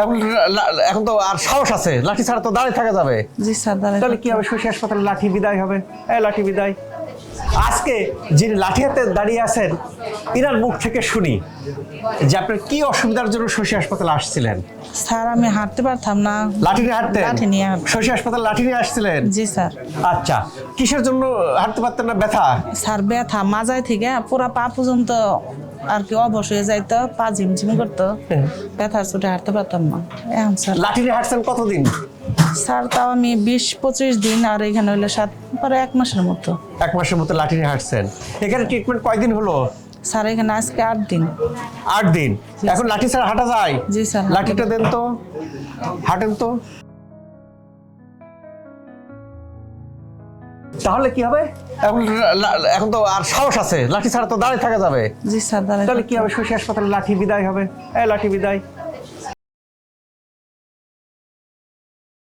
এখন এখন তো আর সাহস আছে। লাঠি ছাড়া তো দাঁড়িয়ে থাকা যাবে। জি স্যার দাঁড়ায় তাহলে কি হবে? শশী হাসপাতালে লাঠি বিদায় হবে? এ লাঠি বিদায়। আজকে যিনি লাঠি হাতে দাঁড়িয়ে আছেন ইনার মুখ থেকে শুনি যে আপনার কি অসুবিধার জন্য শশী হাসপাতালে আসছিলেন? স্যার আমি হাঁটতে পারতাম না। লাঠি নিয়ে হাঁটতেন? লাঠি নিয়ে শশী হাসপাতালে লাঠি নিয়ে আসছিলেন? জি স্যার। আচ্ছা কিসের জন্য হাঁটতে পারতেন না? ব্যথা? স্যার ব্যথা। মাজায় থেকে পুরা পা পর্যন্ত আর কি অবশ হয়ে যাইতো পা ঝিমঝিম করতো। ব্যথার চোটে হাঁটতে পারতাম না। এখন স্যার লাঠি নিয়ে হাঁটছেন কতদিন? স্যার তাও আমি বিশ পঁচিশ দিন আর এখানে হইলে সাত পরে এক মাসের মতো। এক মাসের মতো লাঠি নিয়ে হাঁটছেন। এখানে ট্রিটমেন্ট কয়দিন হলো? স্যার এখানে আজকে আট দিন। আট দিন? এখন লাঠি ছাড়া হাঁটা যায়? জি স্যার লাঠিটা দেন তো। হাঁটেন তো। তাহলে কি হবে? এখন এখন তো আর সাহস আছে। লাঠি ছাড়া তো দাঁড়িয়ে থাকা যাবে। জি স্যার তাহলে কি হবে। শশী হাসপাতালে লাঠি বিদায় হবে। এই লাঠি বিদায়।